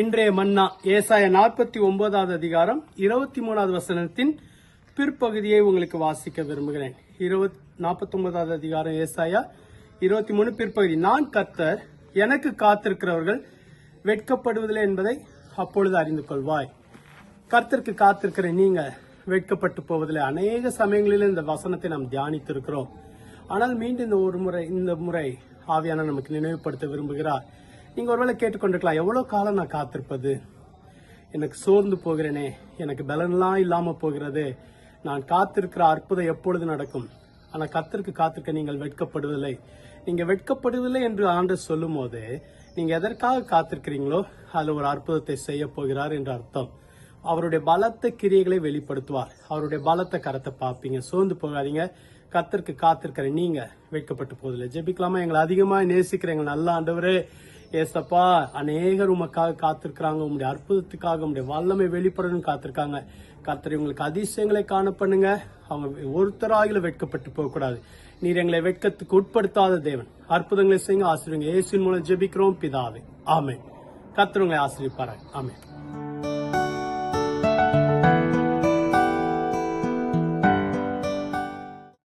இன்றைய மன்னா ஏசாய நாற்பத்தி ஒன்பதாவது அதிகாரம் இருபத்தி மூணாவது வசனத்தின் பிற்பகுதியை உங்களுக்கு வாசிக்க விரும்புகிறேன். இருபத் நாற்பத்தி ஒன்பதாவது அதிகாரம் ஏசாயா இருபத்தி மூணு பிற்பகுதி. நான் கத்தர் எனக்கு காத்திருக்கிறவர்கள் வெட்கப்படுவதில்லை என்பதை அப்பொழுது அறிந்து கொள்வாய். கர்த்தருக்கு காத்திருக்கிற நீங்க வெட்கப்பட்டு போவதில்லை. அநேக சமயங்களில் இந்த வசனத்தை நாம் தியானித்திருக்கிறோம். ஆனால் மீண்டும் இந்த ஒரு முறை இந்த முறை ஆவியான நமக்கு நினைவுபடுத்த விரும்புகிறார். நீங்கள் ஒருவேளை கேட்டுக்கொண்டிருக்கலாம். எவ்வளோ காலம் நான் காத்திருப்பது? எனக்கு சோர்ந்து போகிறேனே. எனக்கு பலன்லாம் இல்லாமல் போகிறது. நான் காத்திருக்கிற அற்புதம் எப்பொழுது நடக்கும்? ஆனால் கத்திற்கு காத்திருக்க நீங்கள் வெட்கப்படுவதில்லை. நீங்கள் வெட்கப்படுவதில்லை என்று ஆண்டு சொல்லும் போது நீங்கள் எதற்காக காத்திருக்கிறீங்களோ அதில் ஒரு அற்புதத்தை செய்ய போகிறார் என்று அர்த்தம். அவருடைய பலத்த கிரியைகளை வெளிப்படுத்துவார். அவருடைய பலத்த கரத்தை பார்ப்பீங்க. சோர்ந்து போகாதீங்க. கத்திற்கு காத்திருக்கிற நீங்க வெட்கப்பட்டு போதில்லை ஜெபிக்கலாமா? எங்களை அதிகமா நேசிக்கிற எங்கள் நல்ல ஆண்டவரே ஏசப்பா அநேகர் உமக்காக காத்திருக்கிறாங்க உங்களுடைய அற்புதத்துக்காக உங்களுடைய வல்லமை வெளிப்படணும் காத்திருக்காங்க. கர்த்தர் உங்களுக்கு அதிசயங்களை காண பண்ணுங்க. அவங்க ஒருத்தராகில வெட்கப்பட்டு போகக்கூடாது. நீர் எங்களை வெட்கத்துக்கு உட்படுத்தாத தேவன். அற்புதங்களை செய்யுங்க ஆசிரியங்க இயேசுவின் மூலம் ஜெபிக்கிறோம் பிதாவே. ஆமே கர்த்தர் உங்களை ஆசிரியப்பாராங்க ஆமென்.